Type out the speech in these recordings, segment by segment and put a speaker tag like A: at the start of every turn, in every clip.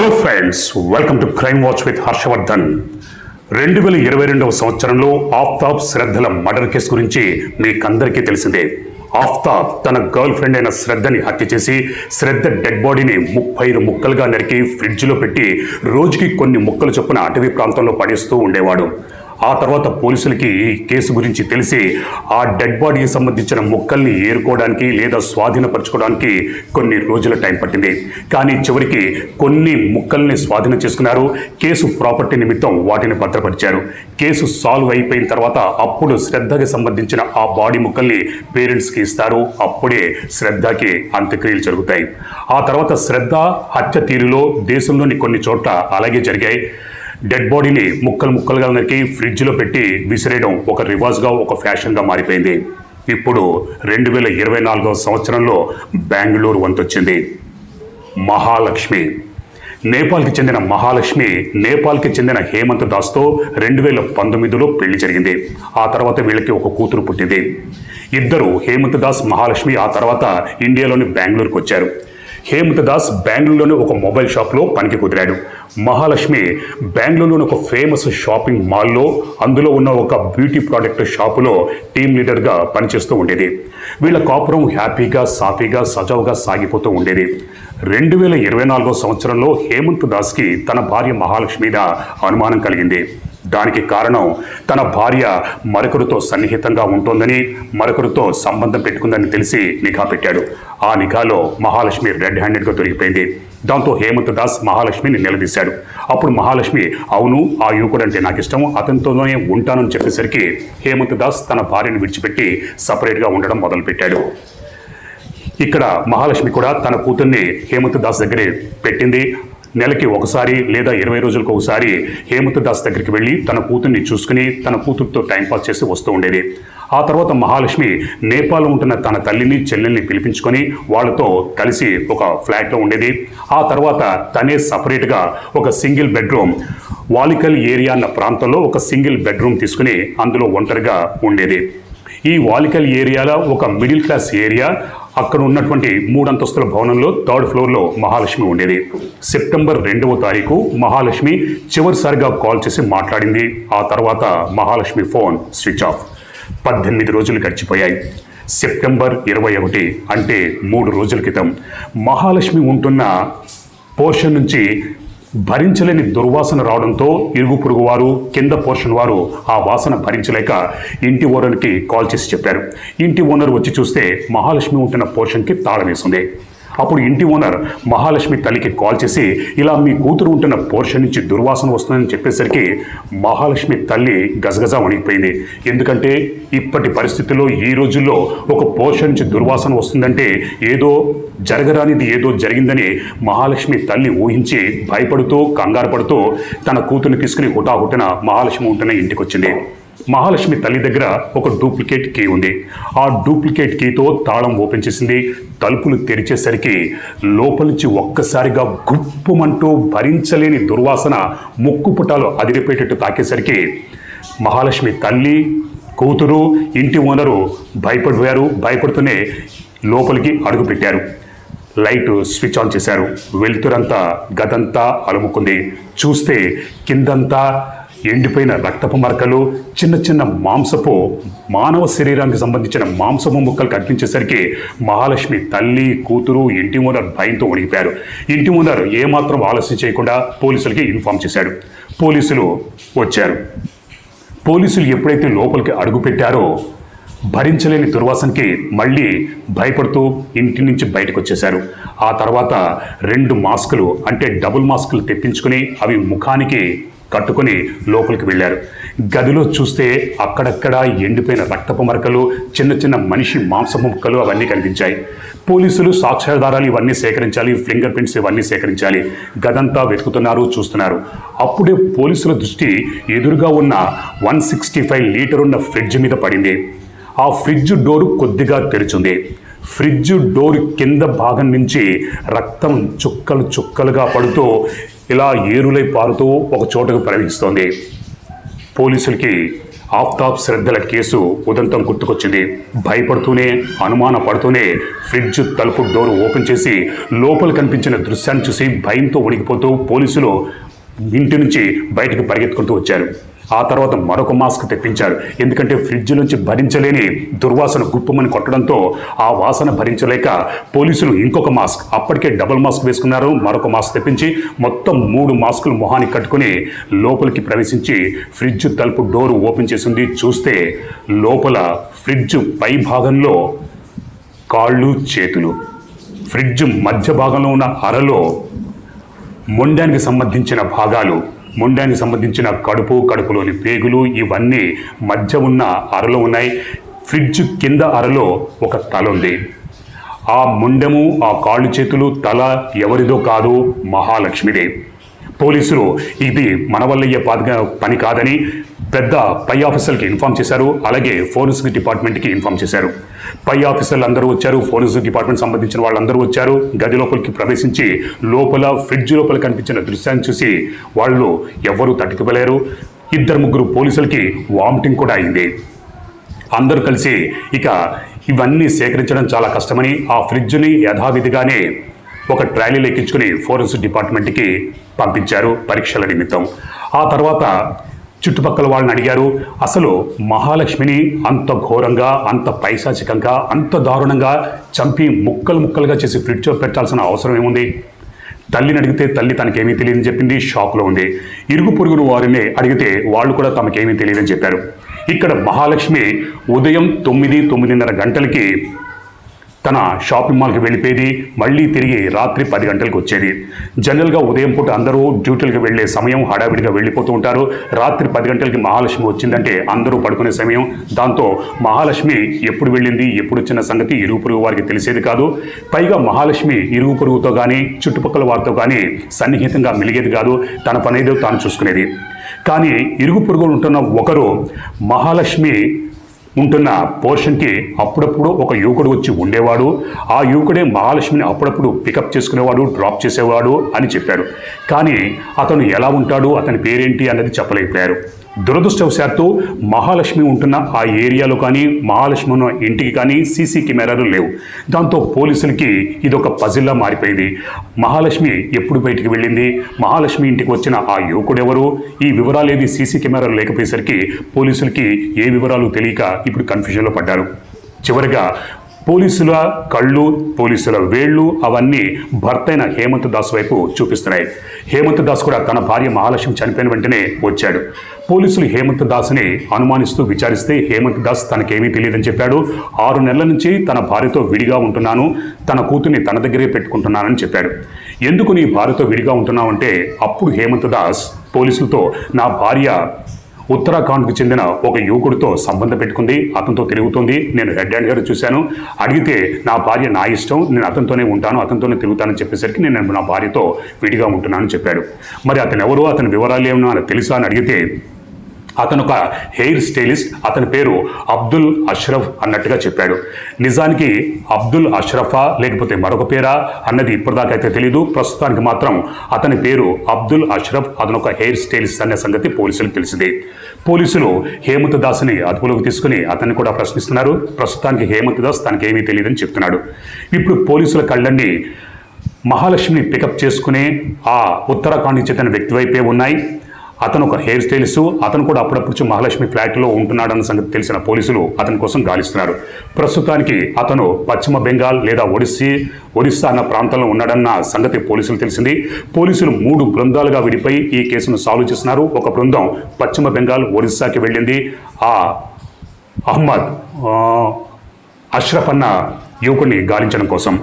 A: Hello friends welcome to crime watch with Harshavardhan రెండు వేల ఇరవై రెండవ సంవత్సరంలో ఆఫ్తాబ్ శ్రద్ధల మర్డర్ కేసు గురించి మీకందరికీ తెలిసిందే. ఆఫ్తాబ్ తన గర్ల్ ఫ్రెండ్ అయిన శ్రద్ధని హత్య చేసి శ్రద్ధ డెడ్ బాడీని ముప్పై ముక్కలుగా నరికి ఫ్రిడ్జ్లో పెట్టి రోజుకి కొన్ని ముక్కలు చొప్పున అటవీ ప్రాంతంలో పడేస్తూ ఉండేవాడు. ఆ తర్వాత పోలీసులకి కేసు గురించి తెలిసి ఆ డెడ్ బాడీకి సంబంధించిన ముక్కల్ని ఏరుకోవడానికి లేదా స్వాధీనపరచుకోవడానికి కొన్ని రోజుల టైం పట్టింది. కానీ చివరికి కొన్ని ముక్కల్ని స్వాధీనం చేసుకున్నారు. కేసు ప్రాపర్టీ నిమిత్తం వాటిని భద్రపరిచారు. కేసు సాల్వ్ అయిపోయిన తర్వాత అప్పుడు శ్రద్ధకి సంబంధించిన ఆ బాడీ ముక్కల్ని పేరెంట్స్కి ఇస్తారు. అప్పుడే శ్రద్ధకి అంత్యక్రియలు జరుగుతాయి. ఆ తర్వాత శ్రద్ధ హత్య తీరులో దేశంలోని కొన్ని చోట్ల అలాగే జరిగాయి. డెడ్ బాడీని ముక్కలు ముక్కలుగా నరికి ఫ్రిడ్జ్లో పెట్టి విసిరేయడం ఒక రివాజ్గా ఒక ఫ్యాషన్గా మారిపోయింది. ఇప్పుడు రెండు వేల ఇరవై నాలుగో సంవత్సరంలో బెంగళూరు వంతొచ్చింది. మహాలక్ష్మి. నేపాల్కి చెందిన మహాలక్ష్మి నేపాల్కి చెందిన హేమంత్ దాస్తో రెండు వేల పంతొమ్మిదిలో పెళ్ళి జరిగింది. ఆ తర్వాత వీళ్ళకి ఒక కూతురు పుట్టింది. ఇద్దరు హేమంత్ దాస్ మహాలక్ష్మి ఆ తర్వాత ఇండియాలోని బెంగళూరుకు వచ్చారు. హేమంత్ దాస్ బెంగళూరులోని ఒక మొబైల్ షాప్లో పనికి కుదిరాడు. మహాలక్ష్మి బెంగళూరులోని ఒక ఫేమస్ షాపింగ్ మాల్లో అందులో ఉన్న ఒక బ్యూటీ ప్రోడక్ట్ షాపులో టీమ్ లీడర్గా పనిచేస్తూ ఉండేది. వీళ్ళ కాపురం హ్యాపీగా సాఫీగా సజావుగా సాగిపోతూ ఉండేది. రెండు వేల ఇరవై నాలుగో సంవత్సరంలో హేమంత్ దాస్కి తన భార్య మహాలక్ష్మి మీద అనుమానం కలిగింది. దానికి కారణం తన భార్య మరొకరితో సన్నిహితంగా ఉంటోందని మరొకరితో సంబంధం పెట్టుకుందని తెలిసి నిఘా పెట్టాడు. ఆ నిఘాలో మహాలక్ష్మి రెడ్ హ్యాండెడ్గా దొరికిపోయింది దాంతో హేమంత్ దాస్ మహాలక్ష్మిని నిలదీశాడు. అప్పుడు మహాలక్ష్మి అవును ఆ యువకుడు అంటే నాకు ఇష్టం అతనితోనే ఉంటానని చెప్పేసరికి హేమంత్ దాస్ తన భార్యను విడిచిపెట్టి సపరేట్గా ఉండడం మొదలుపెట్టాడు. ఇక్కడ మహాలక్ష్మి కూడా తన కూతుర్ని హేమంత్ దాస్ దగ్గరే పెట్టింది. నెలకి ఒకసారి లేదా ఇరవై రోజులకు ఒకసారి హేమంత్ దాస్ దగ్గరికి వెళ్ళి తన కూతుర్ని చూసుకుని తన కూతురుతో టైంపాస్ చేసి వస్తూ ఉండేది. ఆ తర్వాత మహాలక్ష్మి నేపాల్ ఉంటున్న తన తల్లిని చెల్లెల్ని పిలిపించుకొని వాళ్ళతో కలిసి ఒక ఫ్లాట్లో ఉండేది. ఆ తర్వాత తనే సపరేట్గా ఒక సింగిల్ బెడ్రూమ్ వాలికల్ ఏరియా అన్న ప్రాంతంలో ఒక సింగిల్ బెడ్రూమ్ తీసుకుని అందులో ఒంటరిగా ఉండేది. ఈ వాలికల్ ఏరియాలో ఒక మిడిల్ క్లాస్ ఏరియా అక్కడ ఉన్నటువంటి మూడంతస్తుల భవనంలో థర్డ్ ఫ్లోర్లో మహాలక్ష్మి ఉండేది. సెప్టెంబర్ రెండవ తారీఖు మహాలక్ష్మి చివరిసారిగా కాల్ చేసి మాట్లాడింది. ఆ తర్వాత మహాలక్ష్మి ఫోన్ స్విచ్ ఆఫ్. పద్దెనిమిది రోజులు గడిచిపోయాయి. సెప్టెంబర్ ఇరవై ఒకటి అంటే మూడు రోజుల క్రితం మహాలక్ష్మి ఉంటున్న పోర్షన్ నుంచి భరించలేని దుర్వాసన రావడంతో ఇరుగు పొరుగు వారు కింద పోర్షన్ వారు ఆ వాసన భరించలేక ఇంటి ఓనర్కి కాల్ చేసి చెప్పారు. ఇంటి ఓనర్ వచ్చి చూస్తే మహాలక్ష్మి ఉంటున్న పోర్షన్కి తాళమేసింది అప్పుడు ఇంటి ఓనర్ మహాలక్ష్మి తల్లికి కాల్ చేసి ఇలా మీ కూతురు ఉంటున్న పోర్షన్ నుంచి దుర్వాసన వస్తుందని చెప్పేసరికి మహాలక్ష్మి తల్లి గజగజ వణిగిపోయింది ఎందుకంటే ఇప్పటి పరిస్థితుల్లో ఈ రోజుల్లో ఒక పోర్షన్ నుంచి దుర్వాసన వస్తుందంటే ఏదో జరగరానిది ఏదో జరిగిందని మహాలక్ష్మి తల్లి ఊహించి భయపడుతూ కంగారు పడుతూ తన కూతుర్ని తీసుకుని హుటాహుటిన మహాలక్ష్మి ఉంటున్న ఇంటికి వచ్చింది మహాలక్ష్మి తల్లి దగ్గర ఒక డూప్లికేట్ కీ ఉంది. ఆ డూప్లికేట్ కీతో తాళం ఓపెన్ చేసింది. తలుపులు తెరిచేసరికి లోపల నుంచి ఒక్కసారిగా గుప్పుమంటూ భరించలేని దుర్వాసన ముక్కు పుటాలు అదిరిపోయేటట్టు తాకేసరికి మహాలక్ష్మి తల్లి కూతురు ఇంటి ఓనరు భయపడిపోయారు. భయపడుతూనే లోపలికి అడుగుపెట్టారు లైట్ స్విచ్ ఆన్ చేశారు. వెలుతురంతా గదంతా అలుముకుంది. చూస్తే కిందంతా ఎండిపోయిన రక్తపు మరకలు చిన్న చిన్న మాంసపు మానవ శరీరానికి సంబంధించిన మాంసపు ముక్కలు కనిపించేసరికి మహాలక్ష్మి తల్లి కూతురు ఇంటి ఓనర్ భయంతో వణిగిపోయారు ఇంటి ఓనర్ ఏమాత్రం ఆలస్యం చేయకుండా పోలీసులకి ఇన్ఫామ్ చేశాడు. పోలీసులు వచ్చారు. పోలీసులు ఎప్పుడైతే లోపలికి అడుగుపెట్టారో భరించలేని దుర్వాసనకి మళ్ళీ భయపడుతూ ఇంటి నుంచి బయటకు వచ్చేశారు. ఆ తర్వాత రెండు మాస్కులు అంటే డబుల్ మాస్కులు తెప్పించుకుని అవి ముఖానికి కట్టుకొని లోపలికి వెళ్ళారు. గదిలో చూస్తే అక్కడక్కడ ఎండిపోయిన రక్తపు మరకలు చిన్న చిన్న మనిషి మాంసపు ముక్కలు అవన్నీ కనిపించాయి. పోలీసులు సాక్ష్యాధారాలు ఇవన్నీ సేకరించాలి ఫింగర్ ప్రింట్స్ ఇవన్నీ సేకరించాలి. గదంతా వెతుకుతున్నారు చూస్తున్నారు. అప్పుడే పోలీసుల దృష్టి ఎదురుగా ఉన్న వన్ సిక్స్టీ ఫైవ్ లీటర్ ఉన్న ఫ్రిడ్జ్ మీద పడింది. ఆ ఫ్రిడ్జ్ డోరు కొద్దిగా తెరిచింది. ఫ్రిడ్జ్ డోర్ కింద భాగం నుంచి రక్తం చుక్కలు చుక్కలుగా పడుతూ ఇలా ఏరులై పారుతూ ఒక చోటకు ప్రవహిస్తోంది. పోలీసులకి ఆఫ్తాబ్ శ్రద్ధల కేసు ఉదంతం గుర్తుకొచ్చింది. భయపడుతూనే అనుమాన పడుతూనే ఫ్రిడ్జ్ తలుపు డోర్ ఓపెన్ చేసి లోపల కనిపించిన దృశ్యాన్ని చూసి భయంతో వణికిపోతూ పోలీసులు ఇంటి నుంచి బయటకు పరిగెత్తుకుంటూ వచ్చారు. ఆ తర్వాత మరొక మాస్క్ తెప్పించారు. ఎందుకంటే ఫ్రిడ్జ్ నుంచి భరించలేని దుర్వాసన గుప్పమని కొట్టడంతో ఆ వాసన భరించలేక పోలీసులు ఇంకొక మాస్క్ అప్పటికే డబుల్ మాస్క్ వేసుకున్నారు. మరొక మాస్క్ తెప్పించి మొత్తం మూడు మాస్కులు మొహానికి కట్టుకుని లోపలికి ప్రవేశించి ఫ్రిడ్జ్ తలుపు డోరు ఓపెన్ చేసింది. చూస్తే లోపల ఫ్రిడ్జ్ పై భాగంలో కాళ్ళు చేతులు. ఫ్రిడ్జ్ మధ్య భాగంలో ఉన్న అరలో మొండానికి సంబంధించిన భాగాలు. ముండానికి సంబంధించిన కడుపు కడుపులోని పేగులు ఇవన్నీ మధ్య ఉన్న అరలో ఉన్నాయి. ఫ్రిడ్జ్ కింద అరలో ఒక తల ఉంది. ఆ ముండెము ఆ కాళ్ళు చేతులు తల ఎవరిదో కాదు మహాలక్ష్మిదే. పోలీసులు ఇది మన వల్లయ్యే పని కాదని పెద్ద పై ఆఫీసర్కి ఇన్ఫామ్ చేశారు. అలాగే ఫోరెన్సిక్ డిపార్ట్మెంట్కి ఇన్ఫామ్ చేశారు. పై ఆఫీసర్లు అందరూ వచ్చారు. ఫోరెన్సిక్ డిపార్ట్మెంట్ సంబంధించిన వాళ్ళందరూ వచ్చారు. గది లోపలికి ప్రవేశించి లోపల ఫ్రిడ్జ్ లోపల కనిపించిన దృశ్యాన్ని చూసి వాళ్ళు ఎవ్వరూ తట్టుకుపోలేరు ఇద్దరు ముగ్గురు పోలీసులకి వామిటింగ్ కూడా అయింది. అందరూ కలిసి ఇక ఇవన్నీ సేకరించడం చాలా కష్టమని ఆ ఫ్రిడ్జ్ని యథావిధిగానే ఒక ట్రాలీలో ఎక్కించుకుని ఫోరెన్సిక్ డిపార్ట్మెంట్కి పంపించారు పరీక్షల నిమిత్తం. ఆ తర్వాత చుట్టుపక్కల వాళ్ళని అడిగారు అసలు మహాలక్ష్మిని అంత ఘోరంగా అంత పైశాచికంగా అంత దారుణంగా చంపి ముక్కలు ముక్కలుగా చేసి ఫ్రిడ్జ్లో పెట్టాల్సిన అవసరం ఏముంది? తల్లిని అడిగితే తల్లి తనకేమీ తెలియదని చెప్పింది షాక్లో ఉంది. ఇరుగు పొరుగురు వారిని అడిగితే వాళ్ళు కూడా తమకేమీ తెలియదని చెప్పారు. ఇక్కడ మహాలక్ష్మి ఉదయం తొమ్మిది తొమ్మిదిన్నర గంటలకి తన షాపింగ్ మాల్కి వెళ్ళిపోయేది మళ్ళీ తిరిగి రాత్రి పది గంటలకు వచ్చేది. జనరల్గా ఉదయం పూట అందరూ డ్యూటీలకు వెళ్ళే సమయం హడావిడిగా వెళ్ళిపోతూ ఉంటారు. రాత్రి పది గంటలకి మహాలక్ష్మి వచ్చిందంటే అందరూ పడుకునే సమయం. దాంతో మహాలక్ష్మి ఎప్పుడు వెళ్ళింది ఎప్పుడు వచ్చిన సంగతి ఇరుగు పొరుగు వారికి తెలిసేది కాదు. పైగా మహాలక్ష్మి ఇరుగు పొరుగుతో కానీ చుట్టుపక్కల వారితో కానీ సన్నిహితంగా మిలిగేది కాదు. తన పనేదో తాను చూసుకునేది. కానీ ఇరుగు పొరుగులు ఉంటున్న ఒకరు మహాలక్ష్మి ఉంటున్న పోర్షన్కి అప్పుడప్పుడు ఒక యువకుడు వచ్చి ఉండేవాడు. ఆ యువకుడే మహాలక్ష్మిని అప్పుడప్పుడు పికప్ చేసుకునేవాడు డ్రాప్ చేసేవాడు అని చెప్పాడు కానీ అతను ఎలా ఉంటాడు అతని పేరేంటి అన్నది చెప్పలేకపోయారు. దురదృష్టవశాత్తు మహాలక్ష్మి ఉంటున్న ఆ ఏరియాలో కానీ మహాలక్ష్మి ఉన్న ఇంటికి కానీ సీసీ కెమెరాలు లేవు. దాంతో పోలీసులకి ఇదొక పజిల్లా మారిపోయింది. మహాలక్ష్మి ఎప్పుడు బయటికి వెళ్ళింది? మహాలక్ష్మి ఇంటికి వచ్చిన ఆ యువకుడు ఎవరు? ఈ వివరాలు ఏవి సీసీ కెమెరాలు లేకపోయేసరికి పోలీసులకి ఏ వివరాలు తెలియక ఇప్పుడు కన్ఫ్యూజన్లో పడ్డారు. చివరిగా పోలీసుల కళ్ళు పోలీసుల వేళ్ళు అవన్నీ భర్తైన హేమంత్ దాస్ వైపు చూపిస్తున్నాయి. హేమంత్ దాస్ కూడా తన భార్య మహాలక్ష్మి చనిపోయిన వెంటనే వచ్చాడు. పోలీసులు హేమంత్ దాస్ని అనుమానిస్తూ విచారిస్తే హేమంత్ దాస్ తనకేమీ తెలియదని చెప్పాడు. ఆరు నెలల నుంచి తన భార్యతో విడిగా ఉంటున్నాను తన కూతుర్ని తన దగ్గరే పెట్టుకుంటున్నానని చెప్పాడు. ఎందుకు నీ భార్యతో విడిగా ఉంటున్నావు అంటే అప్పుడు హేమంత్ దాస్ పోలీసులతో నా భార్య ఉత్తరాఖండ్కు చెందిన ఒక యువకుడితో సంబంధం పెట్టుకుంది. అతనితో తిరుగుతుంది. నేను హెడ్ అండ్ గారు చూశాను. అడిగితే నా భార్య నా ఇష్టం. నేను అతనితోనే ఉంటాను. అతనితోనే తిరుగుతానని చెప్పేసరికి నేను నా భార్యతో విడిగా ఉంటున్నానని చెప్పాడు. మరి అతను ఎవరు అతని వివరాలు ఏమన్నా తెలుసా? అని అడిగితే అతను ఒక హెయిర్ స్టైలిస్ట్ అతని పేరు అబ్దుల్ అష్రఫ్ అన్నట్టుగా చెప్పాడు. నిజానికి అబ్దుల్ అష్రఫా లేకపోతే మరొక పేరా అన్నది ఇప్పటిదాకా అయితే తెలియదు ప్రస్తుతానికి మాత్రం అతని పేరు అబ్దుల్ అష్రఫ్ అతను ఒక హెయిర్ స్టైలిస్ట్ అనే సంగతి పోలీసులకు తెలిసింది. పోలీసులు హేమంత్ దాస్ని అదుపులోకి తీసుకుని అతన్ని కూడా ప్రశ్నిస్తున్నారు. ప్రస్తుతానికి హేమంత్ దాస్ తనకేమీ తెలియదని చెప్తున్నాడు. ఇప్పుడు పోలీసుల కళ్ళన్నీ మహాలక్ష్మిని పికప్ చేసుకునే ఆ ఉత్తరాఖండ్కి చెందిన వ్యక్తి వైపే ఉన్నాయి. అతను ఒక హెయిర్ స్టైలిస్ట్ అతను కూడా అప్పుడప్పుడు మహాలక్ష్మి ఫ్లాట్లో ఉంటున్నాడన్న సంగతి తెలిసిన పోలీసులు అతని కోసం గాలిస్తున్నారు. ప్రస్తుతానికి అతను పశ్చిమ బెంగాల్ లేదా ఒడిస్సీ ఒడిస్సా అన్న ప్రాంతంలో ఉన్నాడన్న సంగతి పోలీసులు తెలిసింది. పోలీసులు మూడు బృందాలుగా విడిపోయి ఈ కేసును సాల్వ్ చేస్తున్నారు. ఒక బృందం పశ్చిమ బెంగాల్ ఒడిస్సాకి వెళ్ళింది. ఆ అహ్మద్ అష్రఫ్ అన్న యువకుడిని గాలించడం కోసం.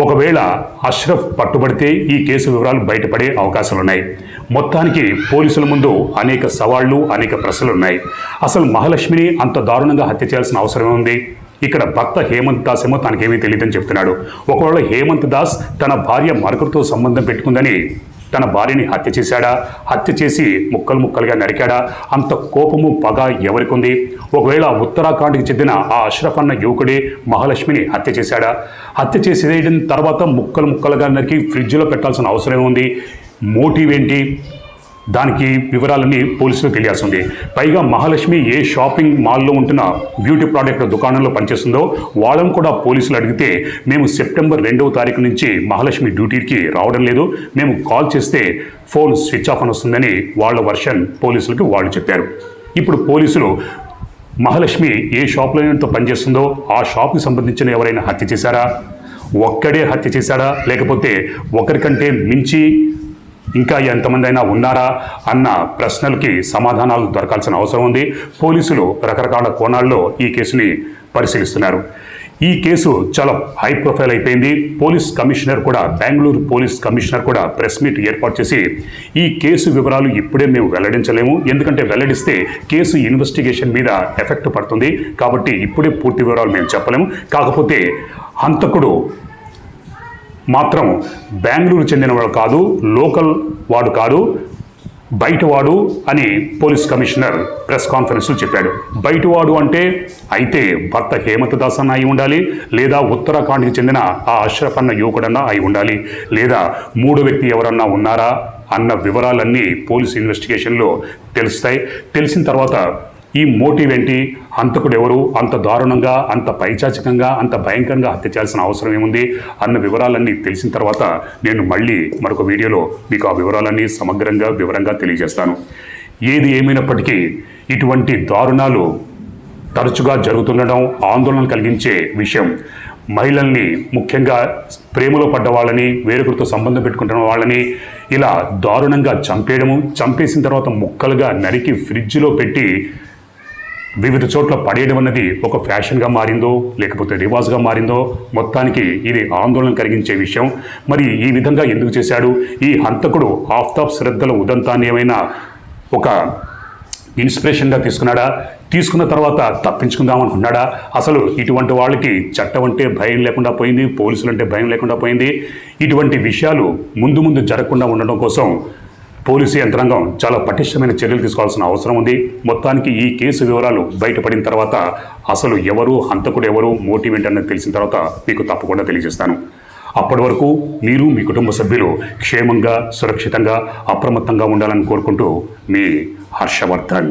A: ఒకవేళ అష్రఫ్ పట్టుబడితే ఈ కేసు వివరాలు బయటపడే అవకాశాలున్నాయి. మొత్తానికి పోలీసుల ముందు అనేక సవాళ్ళు అనేక ప్రశ్నలు ఉన్నాయి అసలు మహాలక్ష్మిని అంత దారుణంగా హత్య చేయాల్సిన అవసరమే ఉంది? ఇక్కడ భర్త హేమంత్ దాస్ ఏమో తనకేమీ తెలియదని చెప్తున్నాడు. ఒకవేళ హేమంత్ దాస్ తన భార్య మరొకరితో సంబంధం పెట్టుకుందని తన భార్యని హత్య చేశాడా? హత్య చేసి ముక్కలు ముక్కలుగా నరికాడా? అంత కోపము పగ ఎవరికుంది? ఒకవేళ ఉత్తరాఖండ్కి చెందిన ఆ అష్రఫ్ అన్న యువకుడే మహాలక్ష్మిని హత్య చేశాడా? హత్య చేసేయడం తర్వాత ముక్కలు ముక్కలుగా నరికి ఫ్రిడ్జ్లో పెట్టాల్సిన అవసరం ఉంది. మోటివ్ ఏంటి? దానికి వివరాలన్నీ పోలీసులకు తెలియాల్సింది. పైగా మహాలక్ష్మి ఏ షాపింగ్ మాల్లో ఉంటున్న బ్యూటీ ప్రోడక్ట్ దుకాణంలో పనిచేస్తుందో వాళ్ళని కూడా పోలీసులు అడిగితే మేము సెప్టెంబర్ రెండవ తారీఖు నుంచి మహాలక్ష్మి డ్యూటీకి రావడం లేదు. మేము కాల్ చేస్తే ఫోన్ స్విచ్ ఆఫ్ అని వస్తుందని వాళ్ళ వర్షన్ పోలీసులకి వాళ్ళు చెప్పారు. ఇప్పుడు పోలీసులు మహాలక్ష్మి ఏ షాప్లో పనిచేస్తుందో ఆ షాప్కి సంబంధించిన ఎవరైనా హత్య చేశారా? ఒక్కడే హత్య చేశాడా? లేకపోతే ఒకరికంటే మించి ఇంకా ఎంతమంది అయినా ఉన్నారా అన్న ప్రశ్నలకి సమాధానాలు దొరకాల్సిన అవసరం ఉంది. పోలీసులు రకరకాల కోణాల్లో ఈ కేసుని పరిశీలిస్తున్నారు. ఈ కేసు చాలా హై ప్రొఫైల్ అయిపోయింది. పోలీస్ కమిషనర్ కూడా బెంగళూరు పోలీస్ కమిషనర్ కూడా ప్రెస్ మీట్ ఏర్పాటు చేసి ఈ కేసు వివరాలు ఇప్పుడే మేము వెల్లడించలేము. ఎందుకంటే వెల్లడిస్తే కేసు ఇన్వెస్టిగేషన్ మీద ఎఫెక్ట్ పడుతుంది. కాబట్టి ఇప్పుడే పూర్తి వివరాలు మేము చెప్పలేము. కాకపోతే హంతకుడు మాత్రం బెంగళూరు చెందినవాడు కాదు లోకల్ వాడు కాదు బయటవాడు అని పోలీస్ కమిషనర్ ప్రెస్ కాన్ఫరెన్స్లో చెప్పాడు. బయటవాడు అంటే అయితే భర్త హేమంత్ దాస్ అన్న అయి ఉండాలి లేదా ఉత్తరాఖండ్కి చెందిన ఆ అష్రఫ్ అన్న యువకుడన్నా అయి ఉండాలి లేదా మూడో వ్యక్తి ఎవరన్నా ఉన్నారా అన్న వివరాలన్నీ పోలీస్ ఇన్వెస్టిగేషన్లో తెలుస్తాయి. తెలిసిన తర్వాత ఈ మోటివ్ ఏంటి? హంతకుడు ఎవరు అంత దారుణంగా అంత పైచాచికంగా అంత భయంకరంగా హత్య చేయాల్సిన అవసరం ఏముంది? అన్న వివరాలన్నీ తెలిసిన తర్వాత నేను మళ్ళీ మరొక వీడియోలో మీకు ఆ వివరాలన్నీ సమగ్రంగా వివరంగా తెలియజేస్తాను. ఏది ఏమైనప్పటికీ ఇటువంటి దారుణాలు తరచుగా జరుగుతుండడం ఆందోళన కలిగించే విషయం. మహిళల్ని ముఖ్యంగా ప్రేమలో పడ్డ వాళ్ళని వేరొకరితో సంబంధం పెట్టుకుంటున్న వాళ్ళని ఇలా దారుణంగా చంపేయడము చంపేసిన తర్వాత ముక్కలుగా నరికి ఫ్రిడ్జ్లో పెట్టి వివిధ చోట్ల పడేయడం అన్నది ఒక ఫ్యాషన్గా మారిందో లేకపోతే రివాజ్గా మారిందో మొత్తానికి ఇది ఆందోళన కలిగించే విషయం. మరి ఈ విధంగా ఎందుకు చేశాడు? ఈ హంతకుడు ఆఫ్తాబ్ శ్రద్ధల ఉదంతాన్ని ఏమైనా ఒక ఇన్స్పిరేషన్గా తీసుకున్నాడా? తీసుకున్న తర్వాత తప్పించుకుందాం అనుకున్నాడా? అసలు ఇటువంటి వాళ్ళకి చట్టం అంటే భయం లేకుండా పోయింది పోలీసులు అంటే భయం లేకుండా పోయింది. ఇటువంటి విషయాలు ముందు ముందు జరగకుండా ఉండడం కోసం పోలీసు యంత్రాంగం చాలా పటిష్టమైన చర్యలు తీసుకోవాల్సిన అవసరం ఉంది. మొత్తానికి ఈ కేసు వివరాలు బయటపడిన తర్వాత అసలు ఎవరు హంతకుడు ఎవరు మోటివ్ ఏంటన్నది తెలిసిన తర్వాత మీకు తప్పకుండా తెలియజేస్తాను. అప్పటి వరకు మీరు మీ కుటుంబ సభ్యులు క్షేమంగా సురక్షితంగా అప్రమత్తంగా ఉండాలని కోరుకుంటూ మీ హర్షవర్ధన్.